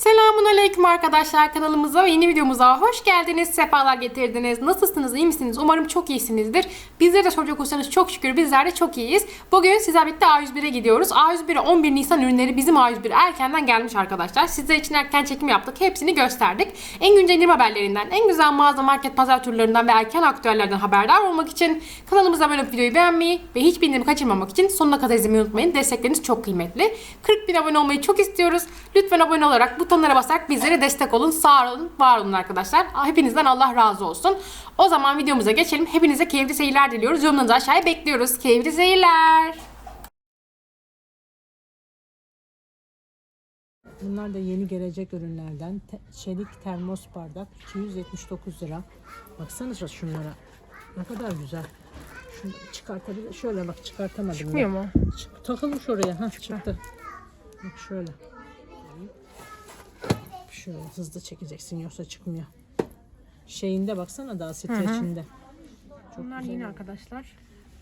Selam. Aleyküm arkadaşlar kanalımıza ve yeni videomuza hoş geldiniz, sefalar getirdiniz. Nasılsınız, iyi misiniz? Umarım çok iyisinizdir. Bizlere de soracak olursanız çok şükür bizler de çok iyiyiz. Bugün sizlerle birlikte A101'e gidiyoruz. A101'e 11 Nisan ürünleri bizim A101 erkenden gelmiş arkadaşlar. Sizler için erken çekim yaptık, hepsini gösterdik. En güncel indirim haberlerinden, en güzel mağaza, market, pazar turlarından ve erken aktüellerden haberdar olmak için kanalımıza olup videoyu beğenmeyi ve hiçbir indirimi kaçırmamak için sonuna kadar izlemeyi unutmayın. Destekleriniz çok kıymetli. 40 bin abone olmayı çok istiyoruz. Lütfen abone olarak butonlara basarak bizlere destek olun. Sağ olun, var olun arkadaşlar. Hepinizden Allah razı olsun. O zaman videomuza geçelim. Hepinize keyifli seyirler diliyoruz. Yorumlarınızı aşağıya bekliyoruz. Keyifli seyirler. Bunlar da yeni gelecek ürünlerden. Te- çelik termos bardak 279 lira. Baksanıza şunlara. Ne kadar güzel. Şunu çıkartabilir. Şöyle bak çıkartamadım. Çıkmıyor ben. mu? Çık- takılmış oraya. Ha çıktı. Bak şöyle. Şöyle hızlı çekeceksin yoksa çıkmıyor. Şeyinde baksana daha streçinde. Çok Bunlar güzel. yeni arkadaşlar.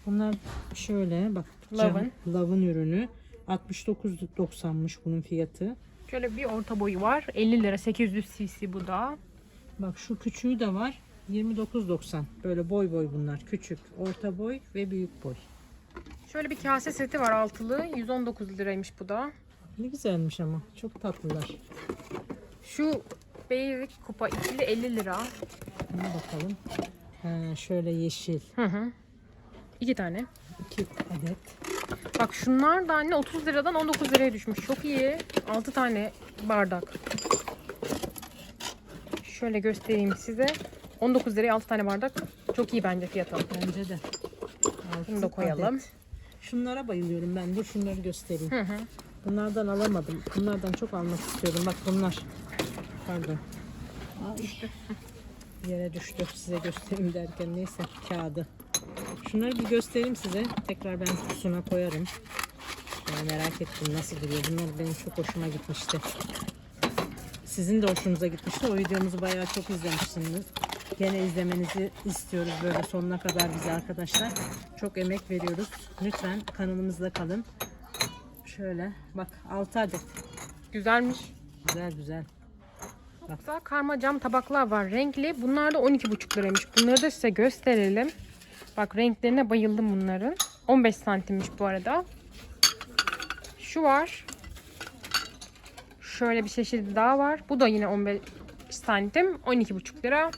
Bunlar şöyle bak. Love'ın. Love'ın ürünü. 69.90'mış bunun fiyatı. Şöyle bir orta boyu var. 50 lira 800 cc bu da. Bak şu küçüğü de var. 29.90. Böyle boy boy bunlar. Küçük, orta boy ve büyük boy. Şöyle bir kase seti var altılı. 119 liraymış bu da. Ne güzelmiş ama. Çok tatlılar. Şu basic kupa ikili 50 lira. Buna bakalım. Ha, şöyle yeşil. Hı hı. İki tane. 2 adet. Bak şunlar da anne 30 liradan 19 liraya düşmüş. Çok iyi. 6 tane bardak. Şöyle göstereyim size. 19 liraya 6 tane bardak. Çok iyi bence fiyatı. Bence de. Bunu da Altı koyalım. adet. Şunlara bayılıyorum ben. Dur şunları göstereyim. Hı hı. Bunlardan alamadım. Bunlardan çok almak istiyordum. Bak bunlar. Pardon. Düştü. Yere düştü. Size göstereyim derken neyse kağıdı. Şunları bir göstereyim size. Tekrar ben kutusuna koyarım. Yani merak ettim nasıl duruyor. Bunlar benim çok hoşuma gitmişti. Sizin de hoşunuza gitmişti. O videomuzu bayağı çok izlemişsiniz. Gene izlemenizi istiyoruz böyle sonuna kadar bize arkadaşlar. Çok emek veriyoruz. Lütfen kanalımızda kalın. Şöyle bak 6 adet. Güzelmiş. Güzel güzel. Çok güzel karma cam tabaklar var renkli. Bunlar da 12,5 liraymış. Bunları da size gösterelim. Bak renklerine bayıldım bunların. 15 santimmiş bu arada. Şu var. Şöyle bir çeşidi daha var. Bu da yine 15 santim. 12,5 lira.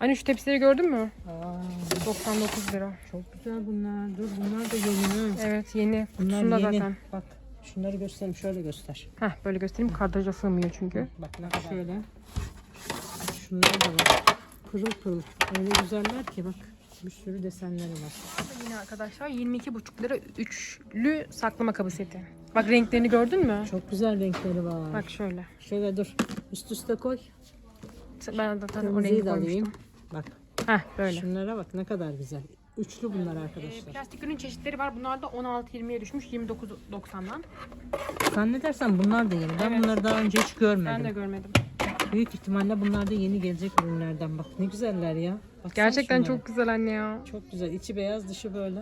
Anne şu tepsileri gördün mü? Aa, 99 lira. çok güzel bunlar. Dur bunlar da yeni. Evet yeni. Bunlar Kutusunda yeni. zaten. Bak şunları göstereyim şöyle göster. Heh, böyle göstereyim. Kartaja sığmıyor çünkü. Bak ne kadar. Şöyle. Şunlar da var. Pırıl pırıl. Öyle güzeller ki bak. Bir sürü desenleri var. Yine arkadaşlar 22,5 lira üçlü saklama kabı seti. Bak renklerini gördün mü? Çok güzel renkleri var. Bak şöyle. Şöyle dur. Üst üste koy. Ben zaten o rengi koymuştum. alayım. Bak. Heh böyle. Şunlara bak ne kadar güzel. Üçlü bunlar arkadaşlar. Plastik ürün çeşitleri var. Bunlar da 16-20'ye düşmüş. 29.90'dan. Zannedersem bunlar da yeni. Ben Evet. bunları daha önce hiç görmedim. Ben de görmedim. Büyük ihtimalle bunlar da yeni gelecek ürünlerden. Bak ne güzeller ya. Baksana Gerçekten şunlara. çok güzel anne ya. Çok güzel. İçi beyaz, dışı böyle.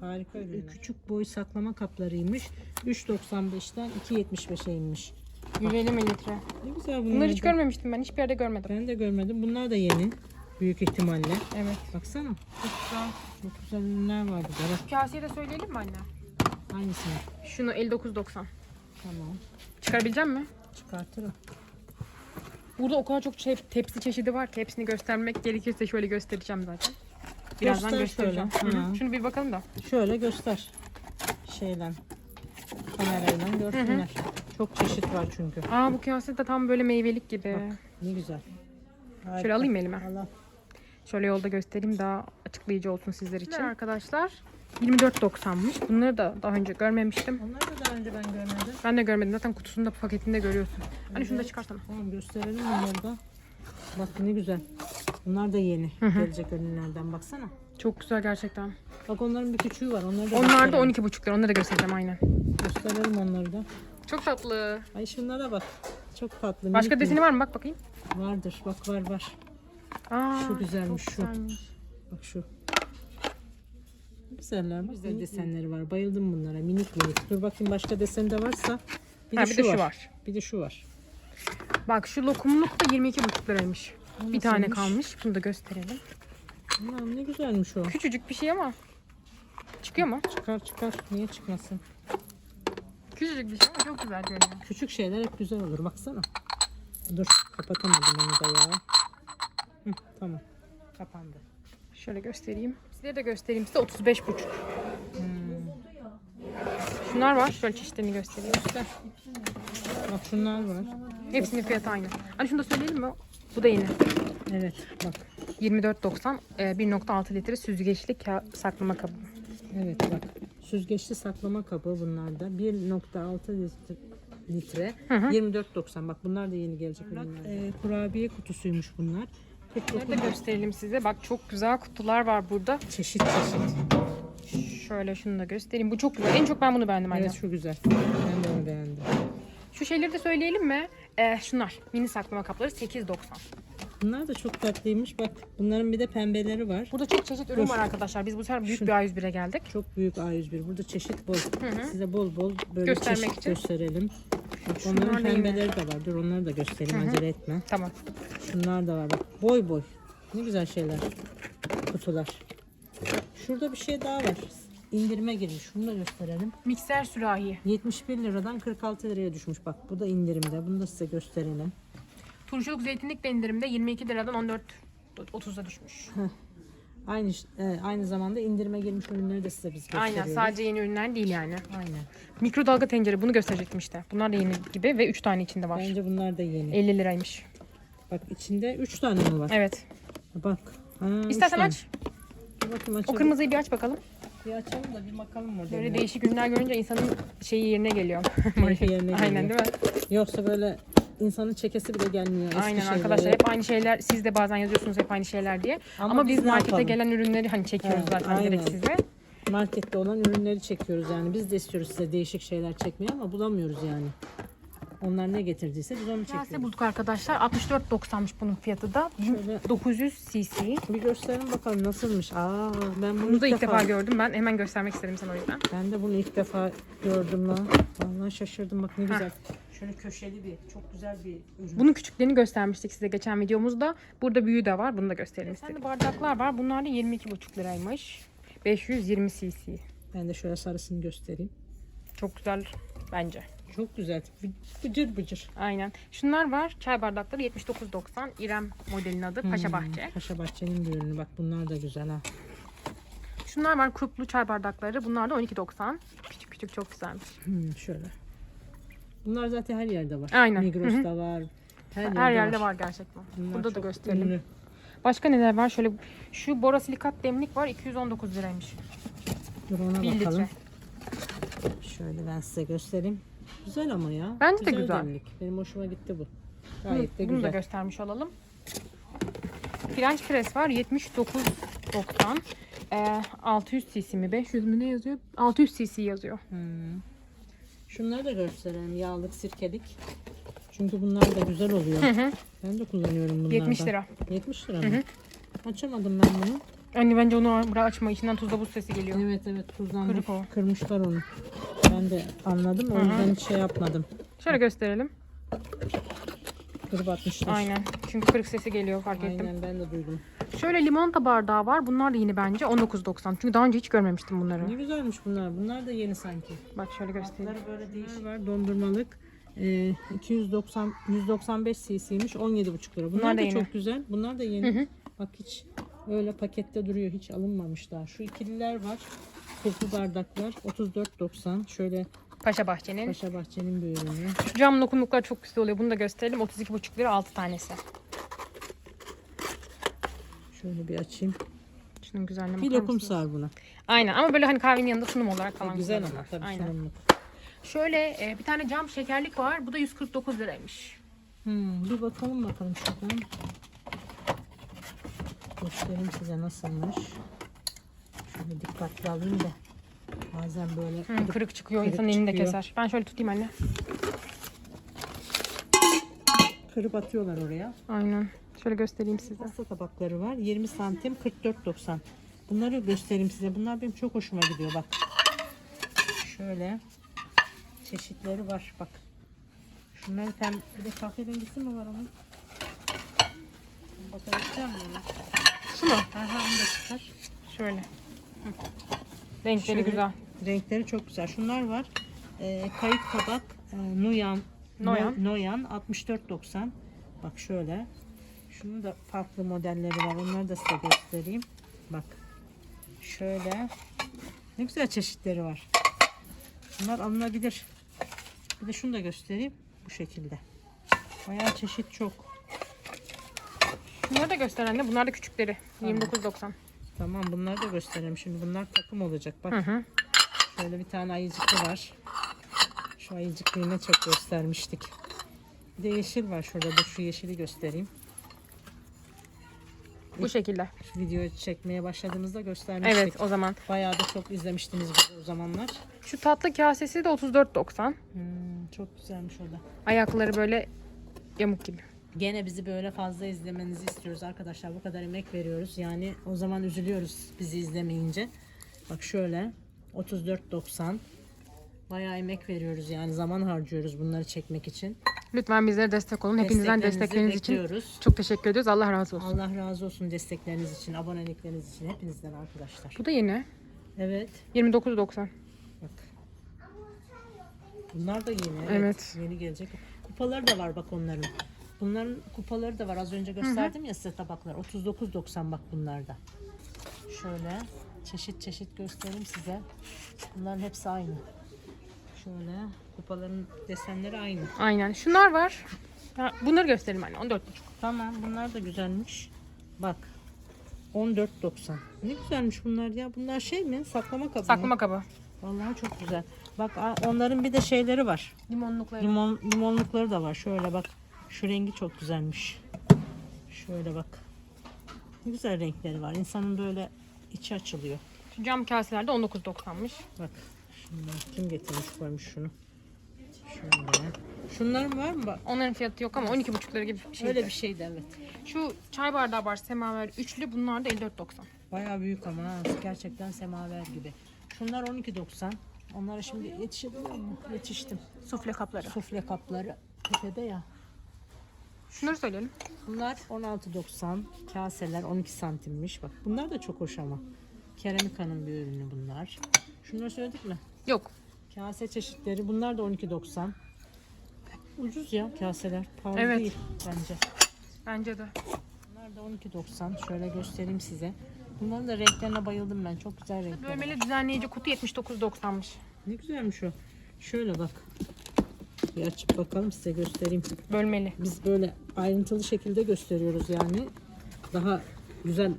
Harika ürünler. Küçük boy saklama kaplarıymış. 3.95'ten 2.75'e inmiş. 150 mililitre. Ne güzel bunlar. Bunları hiç da. görmemiştim ben. Hiçbir yerde görmedim. Ben de görmedim. Bunlar da yeni. Büyük ihtimalle. Evet. Baksana. Çok güzel. Çok güzel ürünler var burada. Bak Kaseyi de söyleyelim mi anne? hangisini? Şunu 59.90. Tamam. Çıkarabilecek mi? Çıkartırım. Burada o kadar çok şey, tepsi çeşidi var ki hepsini göstermek gerekirse şöyle göstereceğim zaten. Birazdan Göster göstereceğim. şöyle. Hı hı. Hı. Şunu bir bakalım da. Şöyle göster. Şeyden. Kamerayla görsünler. Çok çeşit var çünkü. Aa bu kase de tam böyle meyvelik gibi. Ne güzel. Harika. Şöyle alayım elime. Allah. Şöyle yolda göstereyim daha açıklayıcı olsun sizler için. Arkadaşlar 24.90'mış. Bunları da daha önce görmemiştim. Onları da daha önce ben görmedim. Ben de görmedim. Zaten kutusunda paketinde görüyorsun. Hani şunu da Evet. çıkarsana. Tamam gösterelim onları da. Bak ne güzel. Bunlar da yeni. Gelecek ürünlerden baksana. Çok güzel gerçekten. Bak onların bir küçüğü var. Onları da Onlar da gösterelim. 12.5 lira. Onları da göstereceğim aynen. Gösterelim onları da. Çok tatlı. Ay şunlara bak. Çok tatlı. Başka deseni var mı? Bak bakayım. Vardır. Bak var var. Aa, Şu güzelmiş, çok şu. güzelmiş. Bak şu. Güzeller. Bak, güzel desenleri var. Bayıldım bunlara. Minik minik. Dur bakayım başka deseni de varsa. Bir de, Ha, bir şu, de şu var. var. Bir de şu var. Bak şu lokumluk da 22,5 liraymış. Bir tane nasılmış? kalmış. Bunu da gösterelim. Aman ne güzelmiş o. Küçücük bir şey ama. Çıkıyor mu? Çıkar çıkar. Niye çıkmasın? Küçücük bir şey ama çok güzel görünüyor. Küçük şeyler hep güzel olur. Baksana. Dur kapatamadım onu da ya. Hı, tamam. Kapandı. Şöyle göstereyim. Size de göstereyim size 35,5. Şunlar var. Şöyle çeşitlerini göstereyim. Göster. Bak şunlar var. Hepsinin fiyatı aynı. Hani şunu da söyleyelim mi? Bu da yeni. Evet bak. 24.90 e, 1.6 litre süzgeçli saklama kabı. Evet bak. Süzgeçli saklama kabı bunlarda. 1.6 litre. litre. 24.90 bak bunlar da yeni gelecek ürünler. Ee, kurabiye kutusuymuş bunlar. Bunları da gösterelim size. Bak çok güzel kutular var burada. Çeşit çeşit. Şöyle şunu da göstereyim. Bu çok güzel. En çok ben bunu beğendim anne. Evet şu güzel. Ben de onu beğendim. Şu şeyleri de söyleyelim mi? E, şunlar. Mini saklama kapları 8.90. Bunlar da çok tatlıymış. Bak bunların bir de pembeleri var. Burada çok çeşit ürün Dur. var arkadaşlar. Biz bu sefer büyük Şu- bir A101'e geldik. Çok büyük A101. Burada çeşit bol. Size bol bol böyle Göstermek çeşit için. gösterelim. Bak Şunlar onların da yine. pembeleri de var. Dur onları da göstereyim. Acele etme. Tamam. Şunlar da var. Bak boy boy. Ne güzel şeyler. Kutular. Şurada bir şey daha var. İndirime girmiş. Bunu da gösterelim. Mikser sürahi. 71 liradan 46 liraya düşmüş. Bak bu da indirimde. Bunu da size gösterelim. Turşuluk zeytinlik de indirimde 22 liradan 14 30'a düşmüş. Aynı e, aynı zamanda indirime girmiş ürünleri de size biz gösteriyoruz. Aynen sadece yeni ürünler değil yani. Aynen. Mikrodalga tencere bunu gösterecektim işte. Bunlar da yeni gibi ve 3 tane içinde var. Bence bunlar da yeni. 50 liraymış. Bak içinde 3 tane mi var? Evet. Bak. Ha, İstersen aç. Bir bakayım O kırmızıyı bir aç bakalım. Bir açalım da bir bakalım orada. Böyle değişik ürünler görünce insanın şeyi yerine geliyor. Yerine Aynen geliyor. değil mi? Yoksa böyle insanın çekesi bile gelmiyor. eski Aynen şeyleri. arkadaşlar hep aynı şeyler. Siz de bazen yazıyorsunuz hep aynı şeyler diye. Ama, Ama biz biz markete yapalım? gelen ürünleri hani çekiyoruz Evet, zaten direkt aynen. size. Markette olan ürünleri çekiyoruz yani. Biz de istiyoruz size değişik şeyler çekmeyi ama bulamıyoruz yani. Onlar ne getirdiyse biz onu Kase çekiyoruz. bulduk arkadaşlar. 64.90'mış bunun fiyatı da. Şöyle 900 cc. bir gösterin bakalım nasılmış. Aa ben bunu, Bunu da ilk defa gördüm ben. Hemen göstermek istedim sana o yüzden. Ben de bunu ilk defa gördüm lan. Vallahi şaşırdım bak ne güzel. Şöyle köşeli bir çok güzel bir ürün. Bunun küçüklerini göstermiştik size geçen videomuzda. Burada büyüğü de var. Bunu da gösterelim istedim. bardaklar var. Bunlar da 22,5 liraymış. 520 cc. Ben de şöyle sarısını göstereyim. Çok güzel bence. Çok güzel. Bı- Bıcır bıcır. Aynen. Şunlar var. Çay bardakları 79.90. İrem modelin adı. Paşa Bahçe. Paşa Bahçe'nin bir ürünü. Bak bunlar da güzel ha. Şunlar var kruplu çay bardakları. Bunlar da 12.90. Küçük küçük çok güzelmiş. Hmm, şöyle. Bunlar zaten her yerde var. Aynen. Migros'ta var. Her yerde, Her yerde var gerçekten. Bunlar Burada da gösterelim. ünlü. Başka neler var? Şöyle şu borosilikat demlik var. 219 liraymış. Dur ona 1 bakalım. litre. Şöyle ben size göstereyim. Güzel ama ya. Bence de güzel. demlik. Benim hoşuma gitti bu. Gayet de bunu da güzel. göstermiş olalım. French press var 79.90. Ee, 600 cc mi 500 mü ne yazıyor? 600 cc yazıyor. Hmm. Şunları da gösterelim. Yağlık, sirkelik. Çünkü bunlar da güzel oluyor. Hı hı. Ben de kullanıyorum bunlardan. 70 lira. 70 lira mı? Açamadım ben bunu. Anne bence onu buraya açma. içinden tuzla buz sesi geliyor. Evet evet tuzdan Kırık o. kırmışlar onu. Ben de anladım o yüzden hiç şey yapmadım. Şöyle gösterelim. Kırıp atmışlar. Aynen. Çünkü kırık sesi geliyor fark ettim. Aynen ben de duydum. Şöyle limonata bardağı var. Bunlar da yeni bence. 19.90. Çünkü daha önce hiç görmemiştim bunları. Ne güzelmiş bunlar. Bunlar da yeni sanki. Bak şöyle göstereyim. Bunlar böyle değişik var. Dondurmalık. Ee, 290 195 cc'ymiş 17,5 lira. Bunlar, Bunlar da da, yeni. çok güzel. Bunlar da yeni. Bak hiç öyle pakette duruyor. Hiç alınmamış daha. Şu ikililer var. Kurtlu bardaklar 34.90. Şöyle Paşa Bahçe'nin. Paşa Bahçe'nin bir ürünü. Şu cam lokumluklar çok güzel oluyor. Bunu da gösterelim. 32,5 lira 6 tanesi. Şöyle bir açayım. Şunun güzelliğine Bir bakar lokum mısınız? sar buna. Aynen ama böyle hani kahvenin yanında sunum olarak falan Güzel güzel ama tabii Aynen. sunumluk. Şöyle e, bir tane cam şekerlik var. Bu da 149 liraymış. Hmm, bir bakalım bakalım şuradan. Göstereyim size nasılmış. Şöyle dikkatli alayım da. Bazen böyle Hı, kırık çıkıyor. Kırık insanın elini de çıkıyor. keser. Ben şöyle tutayım anne. kırıp atıyorlar oraya. Aynen. Şöyle göstereyim size. Pasta tabakları var. 20 santim 44.90. Bunları göstereyim size. Bunlar benim çok hoşuma gidiyor bak. Şöyle çeşitleri var bak. Şunların pembe bir de kahverengisi mi var onun? Bakabileceğim mi ona? Şu mu? Aha onu da çıkar. Şöyle. Hı. Renkleri Şöyle. güzel. Renkleri çok güzel. Şunlar var. Ee, kayık tabak e, Noyan Noyan. No- Noyan 64.90. Bak şöyle. Şunun da farklı modelleri var. Onları da size göstereyim. Bak. Şöyle. Ne güzel çeşitleri var. Bunlar alınabilir. Bir de şunu da göstereyim. Bu şekilde. Bayağı çeşit çok. Bunları da göster anne. Bunlar da küçükleri. 29.90. Tamam bunları da gösterelim. Şimdi bunlar takım olacak. Bak Hı hı. Şöyle bir tane ayıcıklı var. Şu ayıcıklıyı ne çok göstermiştik. Bir de yeşil var şurada. Dur şu yeşili göstereyim. Bu şekilde. Şu videoyu çekmeye başladığımızda göstermiştik. Evet o zaman. Bayağı da çok izlemiştiniz bizi o zamanlar. Şu tatlı kasesi de 34.90. Hmm, çok güzelmiş o da. Ayakları böyle yamuk gibi. Gene bizi böyle fazla izlemenizi istiyoruz arkadaşlar. Bu kadar emek veriyoruz. Yani o zaman üzülüyoruz bizi izlemeyince. Bak şöyle 34.90 Bayağı emek veriyoruz yani zaman harcıyoruz bunları çekmek için. Lütfen bizlere destek olun. Hepinizden destekleriniz için bekliyoruz. çok teşekkür ediyoruz. Allah razı olsun. Allah razı olsun destekleriniz için, abonelikleriniz için hepinizden arkadaşlar. Bu da yeni. Evet. 29.90. Bak. Bunlar da yeni. Evet. Evet. Yeni gelecek. Kupaları da var bak onların. Bunların kupaları da var. Az önce gösterdim ya size tabaklar. 39.90 bak bunlarda. Şöyle çeşit çeşit göstereyim size. Bunların hepsi aynı. Şöyle kupaların desenleri aynı. Aynen. Şunlar var. Ha, bunları gösterelim anne. 14.5. Tamam bunlar da güzelmiş. Bak 14.90. Ne güzelmiş bunlar ya. Bunlar şey mi? Saklama kabı mı? Saklama kabı. Vallahi çok güzel. Bak a- onların bir de şeyleri var. Limonlukları. Limon limonlukları da var. Şöyle bak. Şu rengi çok güzelmiş. Şöyle bak. Ne güzel renkleri var. İnsanın böyle içi açılıyor. Şu cam kaselerde 19.90'mış. Bak. Şunlar kim getirmiş koymuş şunu. Şöyle. Şunların var mı? Bak. Onların fiyatı yok ama 12.5 lira gibi bir şey. Öyle bir şeydi evet. Şu çay bardağı var semaver üçlü. Bunlar da 54.90. Bayağı büyük ama ha. gerçekten semaver gibi. Şunlar 12.90. Onlara şimdi yetişebiliyor mu? Yetiştim. Sufle kapları. Sufle kapları tepede ya. Şunları söyleyelim. Bunlar 16.90. Kaseler 12 santimmiş. Bak bunlar da çok hoş ama. Keramika'nın bir ürünü bunlar. Şunları söyledik mi? Yok. Kase çeşitleri. Bunlar da 12.90. Ucuz ya kaseler. Pahalı Evet. değil bence. Bence de. Bunlar da 12.90. Şöyle göstereyim size. Bunların da renklerine bayıldım ben. Çok güzel renkler. Bölmeli düzenleyici kutu 79.90'mış. Ne güzelmiş o. Şöyle bak. Bir açıp bakalım size göstereyim. Bölmeli. Biz böyle ayrıntılı şekilde gösteriyoruz yani. Daha güzel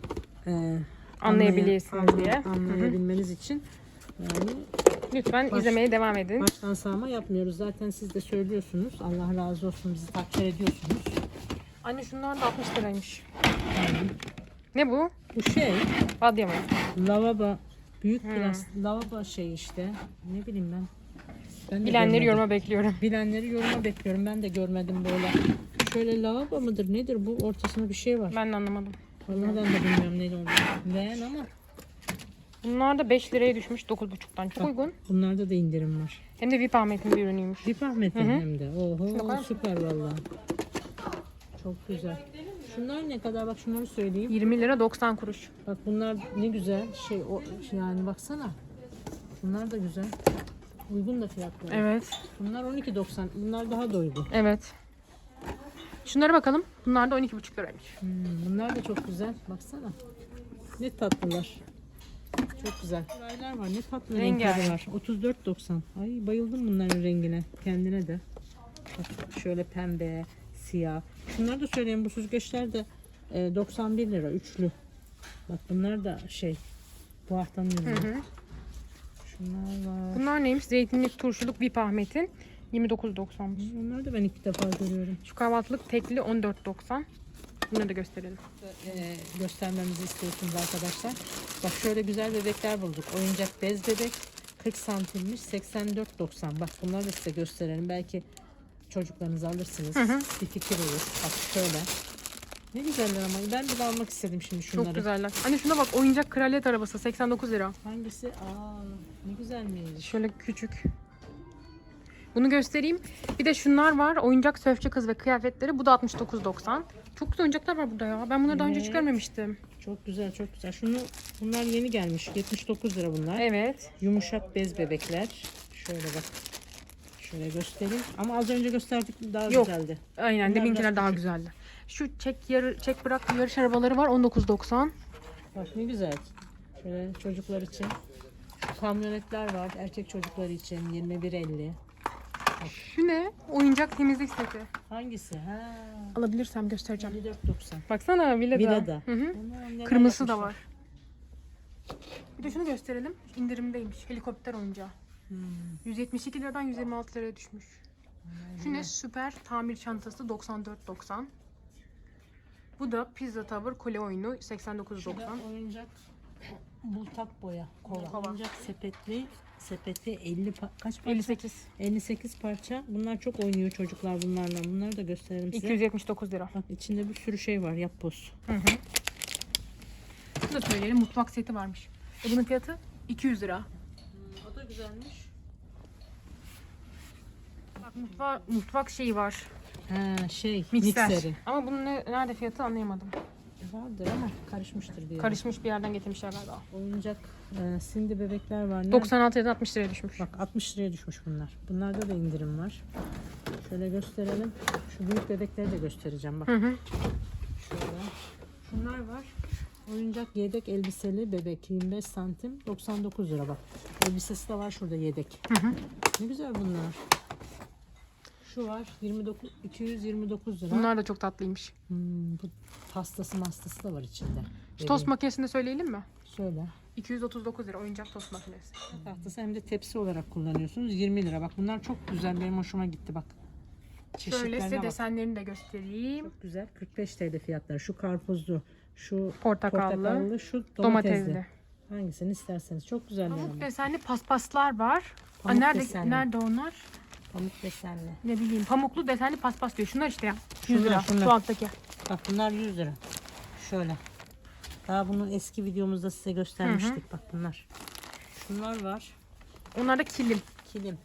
e, Anlayabilirsiniz anlaya- diye. anlay- Anlayabilmeniz için. Yani Lütfen Baş- izlemeye devam edin. baştan sağma yapmıyoruz. Zaten siz de söylüyorsunuz. Allah razı olsun bizi takdir ediyorsunuz. Anne şunlar da 60 liraymış. Ne bu? Bu şey Badya mı? lavabo büyük plas lavabo şey işte. Ne bileyim ben. Ben de Bilenleri görmedim. yoruma bekliyorum. Bilenleri yoruma bekliyorum. Ben de görmedim böyle. Şöyle lavabo mıdır nedir bu? Ortasında bir şey var. Ben de anlamadım. Vallahi ben de bilmiyorum ne olduğunu. Leğen ama Bunlar da 5 liraya düşmüş 9.5'tan. Çok uygun. bunlarda da indirim var. Hem de VIP Ahmet'in bir ürünüymüş. Dip Ahmet'in Hı hı. hem de. Oho bakar mısın? süper vallahi. Çok güzel. Şunlar ne kadar bak şunları söyleyeyim. 20 lira 90 kuruş. Bak bunlar ne güzel şey o yani baksana. Bunlar da güzel. Uygun da fiyatları. Evet. Bunlar 12.90. Bunlar daha da uygun. Evet. Şunlara bakalım. Bunlar da 12,5 liraymış. Hmm, bunlar da çok güzel. Baksana. Ne tatlılar. Çok güzel. Raylar var. Ne tatlı renkleri var. 34.90. Ay bayıldım bunların rengine. Kendine de. Bak şöyle pembe, siyah. Şunları da söyleyeyim. Bu süzgeçler de e, 91 lira üçlü. Bak bunlar da şey. Bu haftanın ürünü. Şunlar var. Bunlar neymiş? Zeytinlik turşuluk VIP Ahmet'in 29.90'mış. Onları da ben ilk defa görüyorum. Şu kahvaltılık tekli 14.90. Bunları da gösterelim. e, göstermemizi istiyorsunuz arkadaşlar. Bak şöyle güzel bebekler bulduk. Oyuncak bez bebek 40 santimmiş 84.90. Bak bunları da size gösterelim. Belki çocuklarınızı alırsınız. Bir fikir olur. Bak şöyle. Ne güzeller ama ben bile almak istedim şimdi şunları. Çok güzeller. Anne şuna bak oyuncak kraliyet arabası 89 lira. Hangisi? Aa ne güzelmiş. Şöyle küçük. Bunu göstereyim. Bir de şunlar var. Oyuncak sörfçü kız ve kıyafetleri. Bu da 69.90. Çok güzel oyuncaklar var burada ya. Ben bunları daha önce hiç Evet. görmemiştim. Çok güzel çok güzel. Şunu bunlar yeni gelmiş. 79 lira bunlar. Evet. Yumuşak bez bebekler. Şöyle bak. Şöyle göstereyim. Ama az önce gösterdik daha Yok. güzeldi. Aynen Bunlar deminkiler biraz daha küçük. güzeldi. Şu çek yarı çek bırak yarış arabaları var 19.90. Bak ne güzel. Şöyle çocuklar için. Şu kamyonetler var. Erkek çocukları için 21.50. Şu ne? Oyuncak temizlik seti. Hangisi? Ha. Alabilirsem göstereceğim. 54.90. Baksana Villa'da. Villa'da. Hı hı. Kırmızısı da var. Bir de şunu gösterelim. İndirimdeymiş. Helikopter oyuncağı. Hmm. 172 liradan 126 liraya düşmüş. Şu ne? Süper tamir çantası 94.90. Bu da pizza tower kole oyunu Şu da 89.90. oyuncak bultak boya kova. Kova. Oyuncak sepetli sepeti 50 pa- kaç parça? 58. 58 parça. Bunlar çok oynuyor çocuklar bunlarla. Bunları da gösterelim size. 279 lira. Bak içinde bir sürü şey var yapboz. Hı hı. Şunu da söyleyelim. Mutfak seti varmış. E bunun fiyatı 200 lira. O da güzelmiş. Bak mutfak, mutfak şeyi var. Ha şey Mikser. mikseri. Ama bunun ne, nerede fiyatı anlayamadım. Vardır ama karışmıştır diye. Karışmış bir yerden getirmişler galiba. Oyuncak e, sindi bebekler var. Nerede? 96 liradan 60 liraya düşmüş. Bak 60 liraya düşmüş bunlar. Bunlarda da indirim var. Şöyle gösterelim. Şu büyük bebekleri de göstereceğim bak. Hı hı. Şöyle. Şunlar var. Oyuncak yedek elbiseli bebek 25 santim 99 lira bak. Elbisesi de var şurada yedek. Hı hı. Ne güzel bunlar. Şu var 29 229 lira. Bunlar da çok tatlıymış. Hmm, bu pastası mastası da var içinde. Şu tost Bebeğin. makinesini söyleyelim mi? Söyle. 239 lira oyuncak tost makinesi. Tahtası hem de tepsi olarak kullanıyorsunuz. 20 lira. Bak bunlar çok güzel. Benim hoşuma gitti bak. Şöyle size bak. desenlerini de göstereyim. Çok güzel. 45 TL fiyatlar. Şu karpuzlu, şu Portakallı, portakallı, şu domatesli. Domatesli. Hangisini isterseniz. Çok güzel Pamuk yani. desenli paspaslar var. Aa, nerede desenli. nerede onlar? Pamuk desenli. Ne bileyim. Pamuklu desenli paspas diyor. Şunlar işte ya. 100 Şunlar, lira. şunlar. Şu alttaki. Bak bunlar 100 lira. Şöyle. Daha bunun eski videomuzda size göstermiştik. Bak bunlar. Şunlar var. Onlar da kilim. Kilim.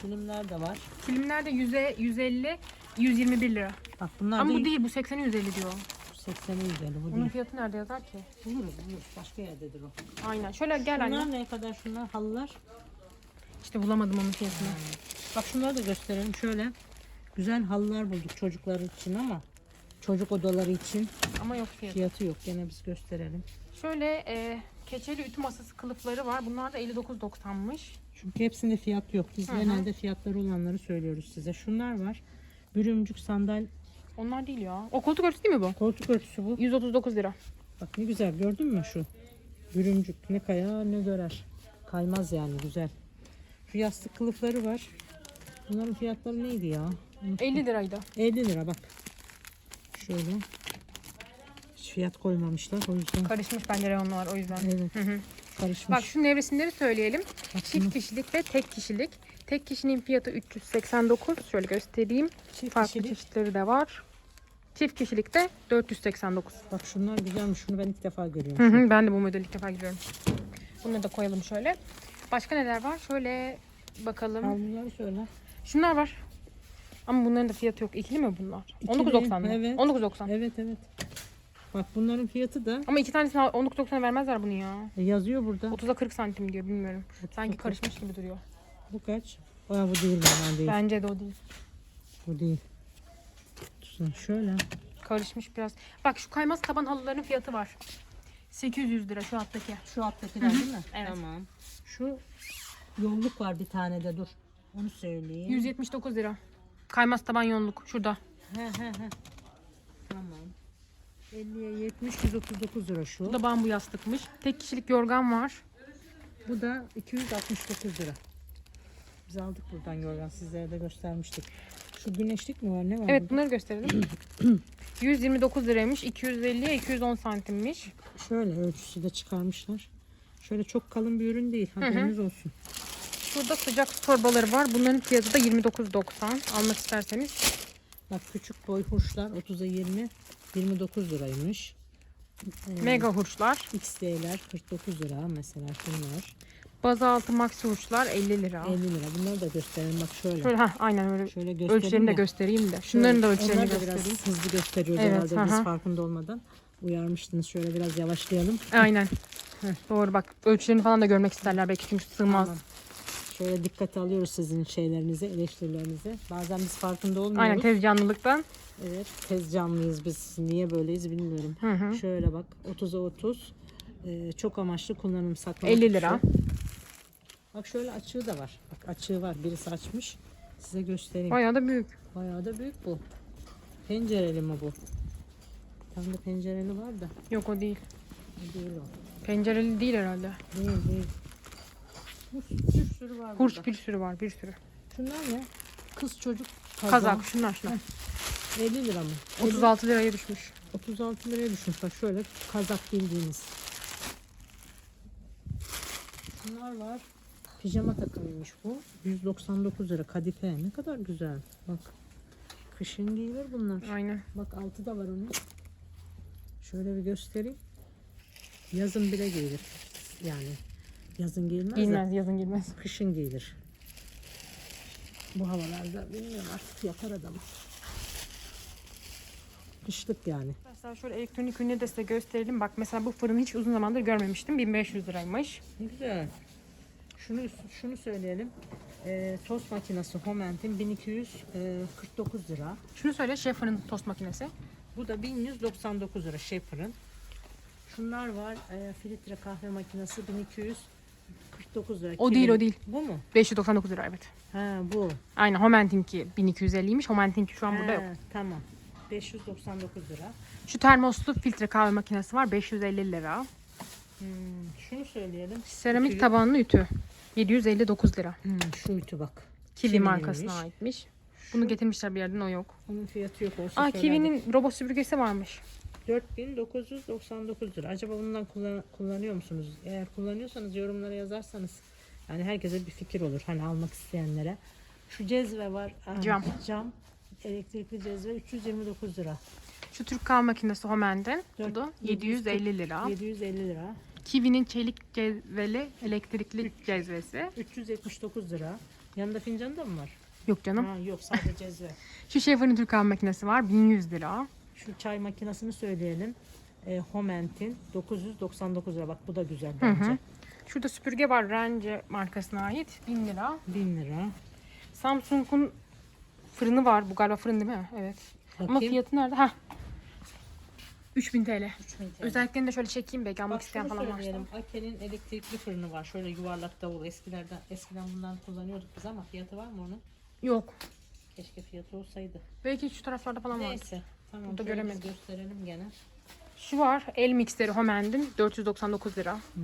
Kilimler de var. Kilimler de 100'e 150 121 lira. Bak bunlar Ama da bu değil bu 80'e 150 diyor. 80'e 150 bu Bunun değil. fiyatı nerede yazar ki? Buluruz buluruz. Başka yerdedir o. Aynen. Şöyle gel anne. Bunlar ne kadar şunlar halılar? İşte bulamadım onun fiyatını. Bak şunları da gösterelim. Şöyle güzel halılar bulduk çocuklar için ama çocuk odaları için Ama yok fiyatı. fiyatı yok. Gene biz gösterelim. Şöyle e, keçeli ütü masası kılıfları var. Bunlar da 59.90'mış. Çünkü hepsinde fiyat yok. Biz Hı hı. genelde fiyatları olanları söylüyoruz size. Şunlar var. Bürümcük sandal Onlar değil ya. O koltuk örtüsü değil mi bu? koltuk örtüsü bu. 139 lira. Bak ne güzel gördün mü şu? Bürümcük ne kayar ne görer. Kaymaz yani güzel. Şu yastık kılıfları var. Bunların fiyatları neydi ya? Unuttum. 50 liraydı. 50 lira bak. Şöyle. Hiç fiyat koymamışlar o yüzden. Karışmış bence reyonlar o yüzden. Evet Hı hı. karışmış. Bak şu nevresimleri söyleyelim. Bak Çift bunu- kişilik ve tek kişilik. Tek kişinin fiyatı 389. Şöyle göstereyim. Çift Farklı kişilik. çeşitleri de var. Çift kişilikte 489. Bak şunlar güzelmiş. Şunu ben ilk defa Hı görüyorum. hı, ben de bu modeli ilk defa görüyorum. Bunları da koyalım şöyle. Başka neler var? Şöyle bakalım. Havluları söyle. Şunlar var. Ama bunların da fiyatı yok. İkili mi bunlar? İkili, 19.90 mı? evet. 19.90. Evet evet. Bak bunların fiyatı da Ama iki tanesini 19.90'a vermezler bunu ya. e, yazıyor burada. 30'a 40 santim diyor bilmiyorum. Sanki 40. karışmış gibi duruyor. Bu kaç? Aa, bu değil bana değil. Bence de o değil. Bu değil. Tutsun şöyle. Karışmış biraz. Bak şu kaymaz taban halıların fiyatı var. 800 lira şu alttaki. Şu alttakiler değil mi? Evet. Tamam. Şu yolluk var bir tane de dur. Onu söyleyeyim. 179 lira. Kaymaz taban yoğunluk şurada. He he he. Tamam. 50'ye 70 139 lira şu. Bu da bambu yastıkmış. Tek kişilik yorgan var. Bu da 269 lira. Biz aldık buradan yorgan sizlere de göstermiştik. Şu güneşlik mi var ne var? Evet bunları gösterelim. 129 liraymış. 250'ye 210 santimmiş. Şöyle ölçüsü de çıkarmışlar. Şöyle çok kalın bir ürün değil. Haberiniz olsun. Şurada sıcak su torbaları var. Bunların fiyatı da 29.90. Almak isterseniz. Bak küçük boy hurçlar 30'a 20 29 liraymış. Ee, Mega hurçlar. XD'ler 49 lira mesela şunlar. Bazaltı maxi uçlar 50 lira. 50 lira. Bunları da gösterelim bak şöyle. Şöyle ha aynen öyle. Şöyle göstereyim Ölçülerini de göstereyim de. Şunların da ölçülerini Onlar da göstereyim. biraz hızlı gösteriyoruz Evet, herhalde biz aha. farkında olmadan. Uyarmıştınız şöyle biraz yavaşlayalım. Aynen. Doğru bak ölçülerini falan da görmek isterler belki çünkü sığmaz. Tamam. Şöyle dikkate alıyoruz sizin şeylerinizi, eleştirilerinizi. Bazen biz farkında olmuyoruz. Aynen tez canlılıktan. Evet, tez canlıyız biz. Niye böyleyiz bilmiyorum. Hı hı. Şöyle bak 30'a 30. Ee, çok amaçlı kullanım saklamak 50 lira. için. Bak şöyle açığı da var. Bak açığı var. Birisi açmış. Size göstereyim. Bayağı da büyük. Bayağı da büyük bu. Pencereli mi bu? Tam da pencereli var da. Yok o değil. o Değil o. Pencereli değil herhalde. Değil değil. Hurs, bir sürü var Hurs burada. bir sürü var bir sürü. Şunlar ne? Kız çocuk kazağı. Kazak şunlar şunlar. 50 lira mı? 36 liraya düşmüş. 36 liraya düşmüş. Bak şöyle kazak bildiğiniz. Şunlar var. Pijama takımıymış bu. 199 lira kadife. Ne kadar güzel. Bak. Kışın giyilir bunlar. Aynen. Bak altı da var onun. Şöyle bir göstereyim. Yazın bile giyilir. Yani yazın giyilmez de Giyilmez yazın giyilmez. kışın giyilir. Bu havalarda bilmiyorum artık yapar adamı. Kışlık yani. Mesela şöyle elektronik ürünü de size gösterelim. Bak mesela bu fırını hiç uzun zamandır görmemiştim. 1500 liraymış. Ne güzel. Şunu şunu söyleyelim. Ee, tost makinesi Homent'in 1249 lira. Şunu söyle fırın tost makinesi. Bu da 1199 lira Schaefer'ın. Şunlar var. E, filtre kahve makinesi 1249 lira. O değil, o değil. Bu mu? 599 lira evet. Ha bu. Aynen Homent'inki 1250'ymiş. Homent'inki şu an burada yok. Ha, Tamam. 599 lira. Şu termoslu filtre kahve makinesi var 550 lira. Hmm, şunu söyleyelim. Seramik Ütüyü- tabanlı ütü 759 lira. Hmm, şu ütü bak. Kiwi markasına aitmiş. Bunu getirmişler bir yerden o yok. Onun fiyatı yok olsa Aa söylerdik. Kiwi'nin robot süpürgesi varmış. 4999 lira. Acaba bundan kullan- kullanıyor musunuz? Eğer kullanıyorsanız yorumlara yazarsanız yani herkese bir fikir olur. Hani almak isteyenlere. Şu cezve var. Aa, Cam. Cam. Elektrikli cezve 329 lira. Şu Türk kahve makinesi Homen'den. Bu Dört- da 750 lira. 750 lira. Kiwi'nin çelik cezveli elektrikli cezvesi. 379 lira. Yanında fincanı da mı var? Yok canım. Ha, yok sadece cezve. Şu Schaefer'in Türk kahve makinesi var 1100 lira. Şu çay makinesini söyleyelim. E, Homent'in 999 lira. Bak bu da güzel bence. hı. Şurada süpürge var Rence markasına ait 1000 lira. 1000 lira. Samsung'un fırını var. Bu galiba fırın değil mi? Evet. Ama Bakayım. fiyatı nerede? Ha. 3000 TL. 3000 TL. Özelliklerini de şöyle çekeyim belki almak Bak isteyen falan varsa. Ake'nin elektrikli fırını var. Şöyle yuvarlak davul. Eskilerden eskiden bundan kullanıyorduk biz ama fiyatı var mı onun? Yok. Keşke fiyatı olsaydı. Belki şu taraflarda falan var. Neyse. Tamam. Burada göremedim. gösterelim gene. Şu var. El mikseri Homend'in 499 lira. Hmm,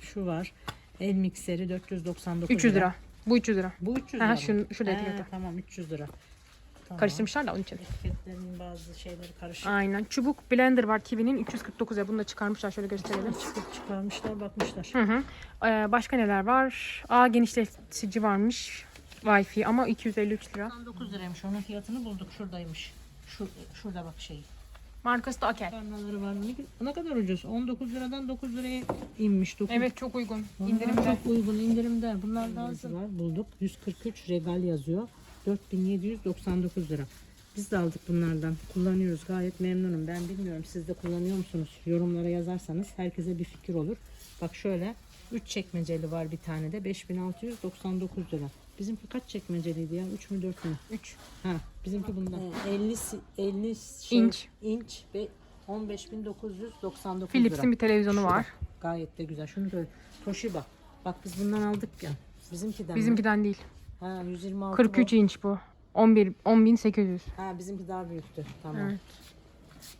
şu var. El mikseri 499 300 lira. Bu 300 lira. Bu 300 Ha, lira. mı? şunu- şurada etiketi. Tamam 300 lira. Tamam. Karıştırmışlar da onun için. Etiketlerinin bazı şeyleri karışık. Aynen. Çubuk blender var Kiwi'nin 349 lira. Bunu da çıkarmışlar. Şöyle gösterelim. Çıkıp çıkarmışlar bakmışlar. Hı hı. Ee, başka neler var? A genişletici varmış. Wi-Fi ama 253 lira. 99 liraymış. Onun fiyatını bulduk. Şuradaymış. Şu, şurada bak şey. Markası da Akel. Karnaları var. Ne, ne kadar ucuz? 19 liradan 9 liraya inmiş. 9 Evet çok uygun. Bunlar İndirimde. çok uygun indirimde. Bunlar da hazır. var. Bulduk. 143 regal yazıyor. 4799 lira. Biz de aldık bunlardan. Kullanıyoruz. Gayet memnunum. Ben bilmiyorum. Siz de kullanıyor musunuz? Yorumlara yazarsanız herkese bir fikir olur. Bak şöyle 3 çekmeceli var bir tane de 5699 lira. Bizimki kaç çekmeceliydi ya? 3 mü 4 mü? 3. Ha, bizimki bundan. 50 si- 50 şey, İnç. inç ve 15999 lira. Philips'in bir televizyonu Şurada. var. Gayet de güzel. Şunu böyle Toshiba. Bak biz bundan aldık ya. Bizimkiden mi? Bizimkiden değil. Ha 126 43 inç bu. 11 10800. Ha bizimki daha büyüktü. Tamam. Evet.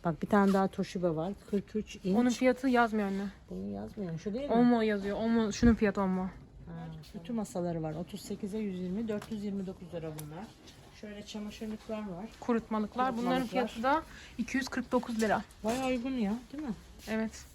Bak bir tane daha Toshiba var. 43 inç. Onun fiyatı yazmıyor anne. Bunu yazmıyor. Şu değil mi? Omo yazıyor. Omo şunun fiyatı Omo. Ütü masaları var. 38'e 120, 429 lira bunlar. Şöyle çamaşırlıklar var. Kurutmalıklar. Bunların Kurutmalıklar. fiyatı da 249 lira. Bayağı uygun ya, değil mi? Evet.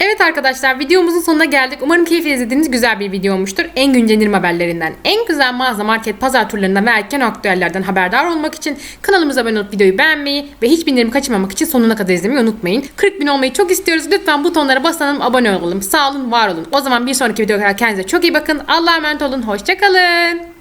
Evet arkadaşlar videomuzun sonuna geldik. Umarım keyifle izlediğiniz güzel bir video olmuştur. En güncel indirim haberlerinden, en güzel mağaza, market, pazar turlarından ve erken aktüellerden haberdar olmak için kanalımıza abone olup videoyu beğenmeyi ve hiçbir indirim kaçırmamak için sonuna kadar izlemeyi unutmayın. 40 bin olmayı çok istiyoruz. Lütfen butonlara basalım, abone olalım. Sağ olun, var olun. O zaman bir sonraki videoya kadar kendinize çok iyi bakın. Allah'a emanet olun. Hoşçakalın.